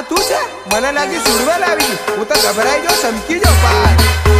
આ તું છે મને લાગી સુરવા લાવી હું તો ગભરાઈ જો સમકી જો પાર